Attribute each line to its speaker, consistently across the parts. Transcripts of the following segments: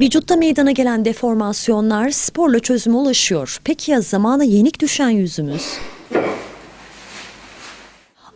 Speaker 1: Vücutta meydana gelen deformasyonlar sporla çözüme ulaşıyor. Peki ya zamana yenik düşen yüzümüz?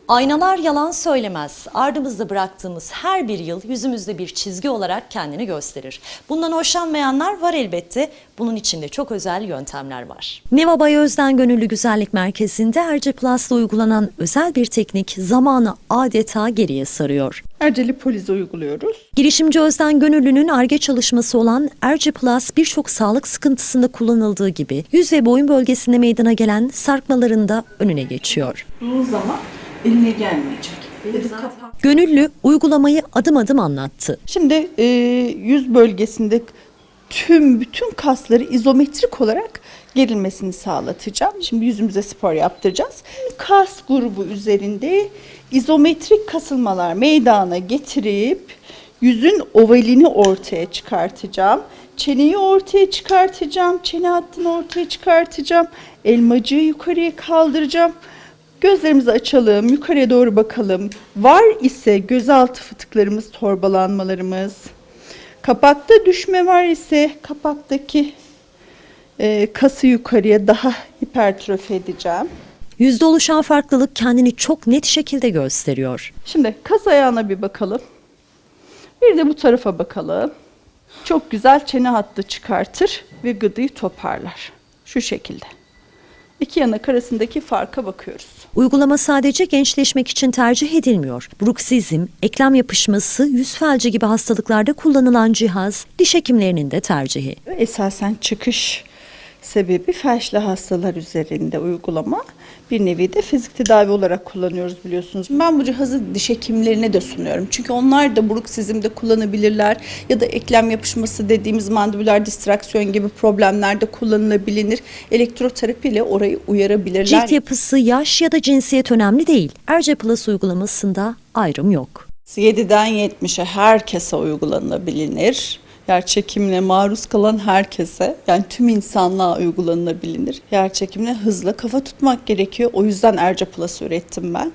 Speaker 1: Aynalar yalan söylemez. Ardımızda bıraktığımız her bir yıl yüzümüzde bir çizgi olarak kendini gösterir. Bundan hoşlanmayanlar var elbette. Bunun içinde çok özel yöntemler var. Neva Bay Özden Gönüllü Güzellik Merkezi'nde Erce Plus'ta uygulanan özel bir teknik zamanı adeta geriye sarıyor.
Speaker 2: Erceli polize uyguluyoruz.
Speaker 1: Girişimci Özden Gönüllü'nün ARGE çalışması olan Erce Plus birçok sağlık sıkıntısında kullanıldığı gibi yüz ve boyun bölgesinde meydana gelen sarkmaların da önüne geçiyor.
Speaker 2: Durduğu zaman eline gelmeyecek.
Speaker 1: Gönüllü uygulamayı adım adım anlattı.
Speaker 2: Şimdi e, yüz bölgesinde tüm bütün kasları izometrik olarak gerilmesini sağlatacağım. Şimdi yüzümüze spor yaptıracağız. Kas grubu üzerinde izometrik kasılmalar meydana getirip yüzün ovalini ortaya çıkartacağım. Çeneyi ortaya çıkartacağım. Çene hattını ortaya çıkartacağım. Elmacığı yukarıya kaldıracağım. Gözlerimizi açalım, yukarıya doğru bakalım. Var ise gözaltı fıtıklarımız, torbalanmalarımız. Kapakta düşme var ise kapaktaki e, kası yukarıya daha hipertrofi edeceğim.
Speaker 1: Yüzde oluşan farklılık kendini çok net şekilde gösteriyor.
Speaker 2: Şimdi kas ayağına bir bakalım. Bir de bu tarafa bakalım. Çok güzel çene hattı çıkartır ve gıdıyı toparlar. Şu şekilde. İki yanak arasındaki farka bakıyoruz.
Speaker 1: Uygulama sadece gençleşmek için tercih edilmiyor. Bruksizm, eklem yapışması, yüz felci gibi hastalıklarda kullanılan cihaz, diş hekimlerinin de tercihi.
Speaker 2: Esasen çıkış sebebi felçli hastalar üzerinde uygulama. Bir nevi de fizik tedavi olarak kullanıyoruz biliyorsunuz. Ben bu cihazı diş hekimlerine de sunuyorum. Çünkü onlar da bruksizmde kullanabilirler ya da eklem yapışması dediğimiz mandibüler distraksiyon gibi problemlerde kullanılabilir. Elektroterapi ile orayı uyarabilirler.
Speaker 1: Cilt yapısı, yaş ya da cinsiyet önemli değil. Erce Plus uygulamasında ayrım yok.
Speaker 2: 7'den 70'e herkese uygulanabilir. Yer çekimine maruz kalan herkese yani tüm insanlığa uygulanabilir. Yer çekimine hızla kafa tutmak gerekiyor. O yüzden Erce Plus ürettim ben.